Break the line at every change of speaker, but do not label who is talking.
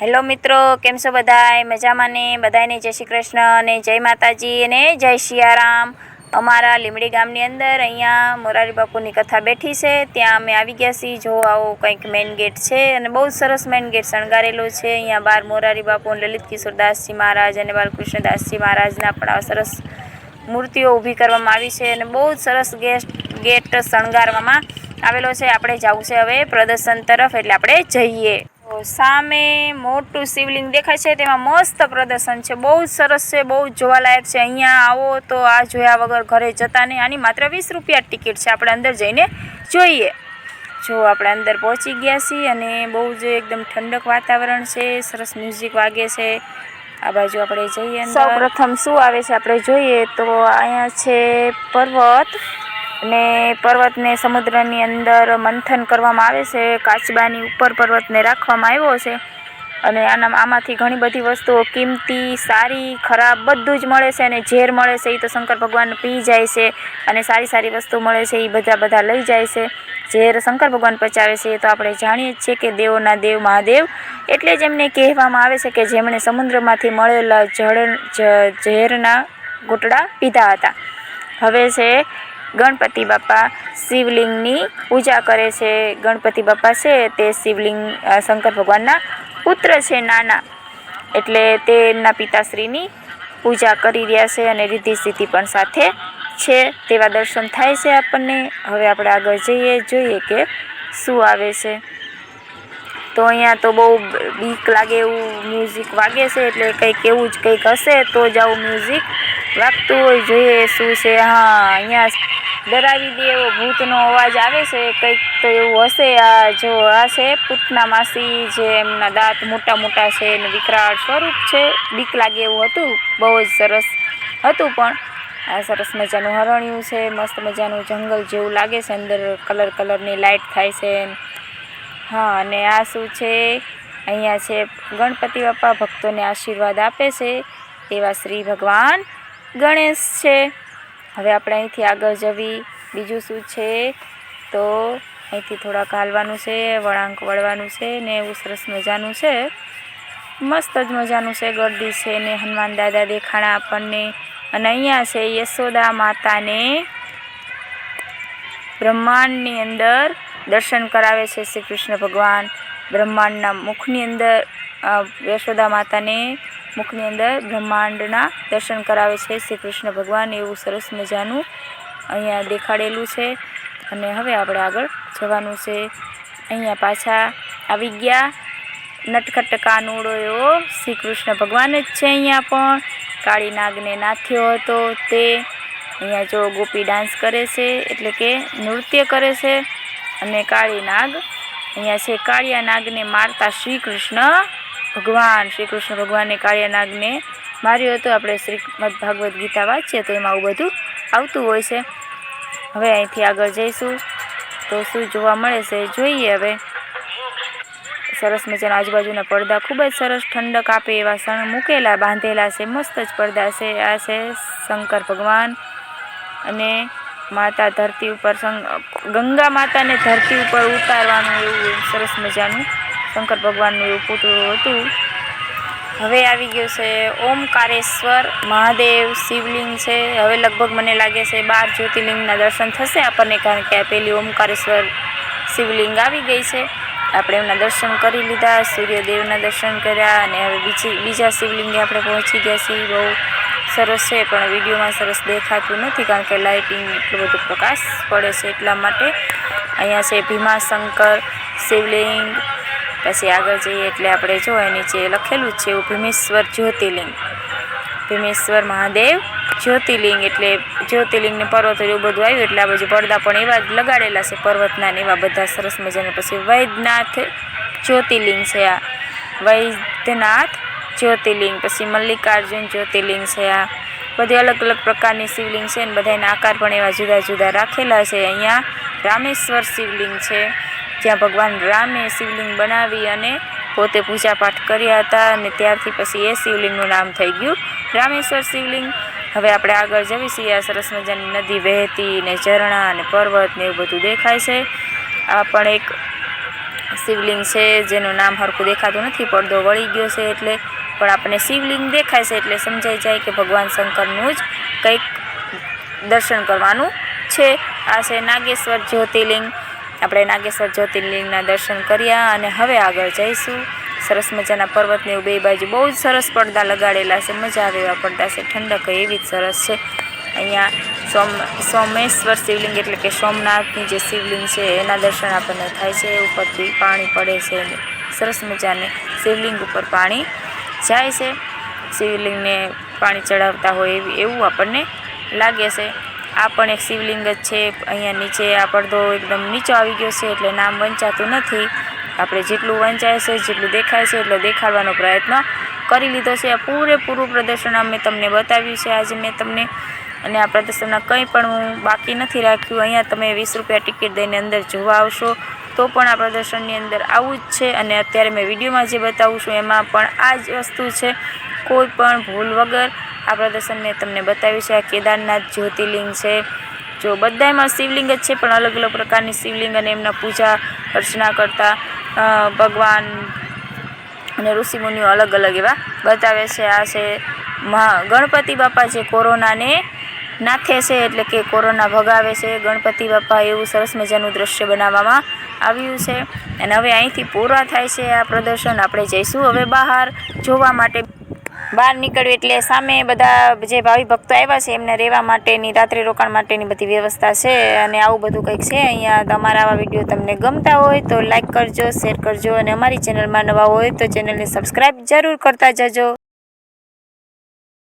Hello મિત્રો, કેમ છો બધાય? મજામાં ને? બધાને જય શ્રી કૃષ્ણ અને જય માતાજી અને જય સિયારામ અમારા લીમડી ગામની અંદર અહીંયા મોરારી બાપુની કથા બેઠી છે. ત્યાં અમે આવી ગયા છીએ. જો આવો કંઈક મેઇન ગેટ છે અને બહુ સરસ મેઇન ગેટ શણગારેલો છે. અહીંયા બાર મોરારી બાપુ લલિત કિશોરદાસજી મહારાજ અને બાલકૃષ્ણદાસજી મહારાજના પણ આ સરસ મૂર્તિઓ ઊભી કરવામાં આવી છે અને બહુ સરસ ગેટ ગેટ શણગારવામાં આવેલો છે. આપણે જવું છે હવે પ્રદર્શન તરફ, એટલે આપણે જઈએ. સામે મોટું શિવલિંગ દેખાય છે. તેમાં મસ્ત પ્રદર્શન છે. બહુ જ સરસ છે, બહુ જ જોવાલાયક છે. અહીંયા આવો તો આ જોયા વગર ઘરે જતા નહીં. આની માત્ર વીસ રૂપિયા ટિકિટ છે. આપણે અંદર જઈને જોઈએ. જો આપણે અંદર પહોંચી ગયા છીએ અને બહુ જ એકદમ ઠંડક વાતાવરણ છે. સરસ મ્યુઝિક વાગે છે. આ બાજુ આપણે જઈએ સૌ પ્રથમ શું આવે છે? આપણે જોઈએ તો અહીંયા છે પર્વત. અને પર્વતને સમુદ્રની અંદર મંથન કરવામાં આવે છે. કાચબાની ઉપર પર્વતને રાખવામાં આવ્યો છે. અને આના આમાંથી ઘણી બધી વસ્તુઓ કિંમતી, સારી, ખરાબ બધું જ મળે છે અને ઝેર મળે છે. એ તો શંકર ભગવાન પી જાય છે અને સારી સારી વસ્તુ મળે છે. એ બધા બધા લઈ જાય છે. ઝેર શંકર ભગવાન પચાવે છે. એ તો આપણે જાણીએ જ છીએ કે દેવોના દેવ મહાદેવ એટલે જ એમને કહેવામાં આવે છે કે જેમણે સમુદ્રમાંથી મળેલા જળ ઝેરના ઘૂંટડા પીધા હતા. હવે છે ગણપતિ બાપા શિવલિંગની પૂજા કરે છે. ગણપતિ બાપા છે તે શિવલિંગ શંકર ભગવાનના પુત્ર છે નાના. એટલે તે એમના પિતાશ્રીની પૂજા કરી રહ્યા છે અને રિદ્ધિ સ્થિતિ પણ સાથે છે. તેવા દર્શન થાય છે આપણને. હવે આપણે આગળ જઈએ, જોઈએ કે શું આવે છે. તો અહીંયા તો બહુ બીક લાગે એવું મ્યુઝિક વાગે છે, એટલે કંઈક એવું જ કંઈક હશે તો જ આવું મ્યુઝિક વાગતું હોય. જોઈએ શું છે. હા, અહીંયા ડરાવી દે એવો ભૂતનો અવાજ આવે છે, કંઈક તો એવું હશે આ જો આ છે પૂતના માસી જે એમના દાંત મોટા મોટા છે અને વિકરાળ સ્વરૂપ છે, બીક લાગે એવું હતું, બહુ જ સરસ હતું પણ. આ સરસ મજાનું હરણ્યું છે, મસ્ત મજાનું જંગલ જેવું લાગે છે, અંદર કલર કલરની લાઇટ થાય છે હા, અને આ શું છે? અહીંયા છે ગણપતિ બાપા, ભક્તોને આશીર્વાદ આપે છે, એવા શ્રી ભગવાન ગણેશ છે. હવે આપણે અહીંથી આગળ જવી. બીજું શું છે? તો અહીંથી થોડાક હાલવાનું છે, વળાંક વળવાનું છે ને એવું સરસ મજાનું છે. મસ્ત જ મજાનું છે, ગરદી છે ને હનુમાન દાદા દેખાણા આપણને. અને અહીંયા છે યશોદા માતાને બ્રહ્માંડની અંદર દર્શન કરાવે છે શ્રી કૃષ્ણ ભગવાન. બ્રહ્માંડના મુખની અંદર યશોદા માતાને મુખની અંદર બ્રહ્માંડના દર્શન કરાવે છે. શ્રી કૃષ્ણ ભગવાન એવું સરસ મજાનું અહીંયા દેખાડેલું છે. અને હવે આપણે આગળ જવાનું છે. અહીંયા પાછા આવી ગયા. નટખટ કાનુડો એવો શ્રી કૃષ્ણ ભગવાન જ છે અહીંયા પણ. કાળી નાગને નાથ્યો હતો તે. અહીંયા જો ગોપી ડાન્સ કરે છે, એટલે કે નૃત્ય કરે છે. અને કાળી નાગ અહીંયા છે. કાળિયા નાગને મારતા શ્રી કૃષ્ણ ભગવાન, શ્રી કૃષ્ણ ભગવાનને કાળિયા નાગને માર્યો હતો. આપણે શ્રીમદ ભાગવદ્ ગીતા વાંચીએ તો એમાં આવું બધું આવતું હોય છે. હવે અહીંથી આગળ જઈશું. તો શું જોવા મળે છે? જોઈએ હવે. સરસ મજાના આજુબાજુના પડદા ખૂબ જ સરસ ઠંડક આપે એવા સણ મૂકેલા, બાંધેલા છે. મસ્ત જ પડદા છે. આ છે શંકર ભગવાન અને માતા ધરતી ઉપર ગંગા માતાને ધરતી ઉપર ઉતારવાનું એવું સરસ મજાનું શંકર ભગવાનનું પૂતળું હતું. હવે આવી ગયું છે ઓમકારેશ્વર, મહાદેવ, શિવલિંગ છે. હવે લગભગ મને લાગે છે બાર જ્યોતિર્લિંગના દર્શન થશે આપણને, કારણ કે આ પેલી ઓમકારેશ્વર શિવલિંગ આવી ગઈ છે. આપણે એમના દર્શન કરી લીધા, સૂર્યદેવના દર્શન કર્યા અને હવે બીજી, બીજા શિવલિંગે આપણે પહોંચી ગયા છીએ. બહુ સરસ છે, પણ વિડીયોમાં સરસ દેખાતું નથી, કારણ કે લાઇટિંગ એટલું બધું પ્રકાશ પડે છે એટલા માટે. અહીંયા છે ભીમાશંકર, શિવલિંગ પછી આગળ જઈએ એટલે આપણે જો નીચે લખેલું જ છે એવું ભીમેશ્વર જ્યોતિર્લિંગ. ભીમેશ્વર મહાદેવ જ્યોતિર્લિંગ એટલે જ્યોતિર્લિંગને પર્વત એવું બધું આવ્યું એટલે આ બાજુ પડદા પણ એવા જ લગાડેલા છે પર્વતના ને એવા બધા સરસ મજાના. પછી વૈદ્યનાથ જ્યોતિર્લિંગ છે આ. વૈદ્યનાથ જ્યોતિર્લિંગ, પછી મલ્લિકાર્જુન જ્યોતિર્લિંગ છે આ. બધી અલગ અલગ પ્રકારની શિવલિંગ છે અને બધાના આકાર પણ એવા જુદા જુદા રાખેલા છે. અહીંયા રામેશ્વર શિવલિંગ છે. જ્યાં ભગવાન રામે શિવલિંગ બનાવી અને પોતે પૂજાપાઠ કર્યા હતા અને ત્યારથી પછી એ શિવલિંગનું નામ થઈ ગયું. રામેશ્વર શિવલિંગ. હવે આપણે આગળ જવી આ સરસ મજાની નદી વહેતી ને ઝરણા અને પર્વત ને એવું બધું દેખાય છે. આ પણ એક શિવલિંગ છે, જેનું નામ હરખું દેખાતું નથી, પડદો વળી ગયો છે એટલે પણ આપણને શિવલિંગ દેખાય છે એટલે સમજાઈ જાય કે ભગવાન શંકરનું જ કંઈક દર્શન કરવાનું છે. આ છે નાગેશ્વર જ્યોતિર્લિંગ. આપણે નાગેશ્વર જ્યોતિર્લિંગના દર્શન કર્યા અને હવે આગળ જઈશું. સરસ મજાના પર્વતને બે બાજુ બહુ જ સરસ પડદા લગાડેલા છે. મજા આવે એવા પડદા છે. ઠંડક એવી જ સરસ છે. અહીંયા સોમ સોમેશ્વર શિવલિંગ એટલે કે સોમનાથની જે શિવલિંગ છે, એના દર્શન આપણને થાય છે. ઉપરથી પાણી પડે છે સરસ મજાને શિવલિંગ ઉપર પાણી જાય છે. શિવલિંગને પાણી ચડાવતા હોય એવું આપણને લાગે છે. આ પણ એક શિવલિંગ જ છે. અહીંયા નીચે આ પડદો એકદમ નીચો આવી ગયો છે એટલે નામ વંચાતું નથી. આપણે જેટલું વંચાય છે, જેટલું દેખાય છે એટલો દેખાડવાનો પ્રયત્ન કરી લીધો છે. આ પૂરેપૂરું પ્રદર્શન અમે તમને બતાવ્યું છે. આજે મેં તમને અને આ પ્રદર્શનના કંઈ પણ હું બાકી નથી રાખ્યું. અહીંયા તમે વીસ રૂપિયા ટિકિટ દઈને અંદર જોવા આવશો તો પણ આ પ્રદર્શનની અંદર આવું જ છે અને અત્યારે મેં વિડીયોમાં જે બતાવું છું એમાં પણ આ જ વસ્તુ છે. કોઈ પણ ભૂલ વગર આ પ્રદર્શન મેં તમને બતાવ્યું છે. આ કેદારનાથ જ્યોતિર્લિંગ છે. જો બધામાં શિવલિંગ જ છે, પણ અલગ અલગ પ્રકારની શિવલિંગ અને એમના પૂજા અર્ચના કરતા ભગવાન અને ઋષિમુનિઓ અલગ અલગ એવા બતાવે છે. આ છે ગણપતિ બાપા જે કોરોનાને નાથે છે, એટલે કે કોરોના ભગાવે છે. ગણપતિ બાપા એવું સરસ મજાનું દ્રશ્ય બનાવવામાં આવ્યું છે. અને હવે અહીંથી પૂરા થાય છે આ પ્રદર્શન. આપણે જઈશું હવે બહાર જોવા માટે. બહાર નીકળ્યું એટલે સામે બધા જે ભાવિ ભક્તો આવ્યા છે, એમને રહેવા માટેની, રાત્રિ રોકાણ માટેની બધી વ્યવસ્થા છે અને આવું બધું કંઈક છે. અહીંયા તમારા આવા વીડિયો તમને ગમતા હોય તો લાઇક કરજો, શેર કરજો અને અમારી ચેનલમાં નવા હોય તો ચેનલને સબસ્ક્રાઈબ જરૂર કરતા જજો.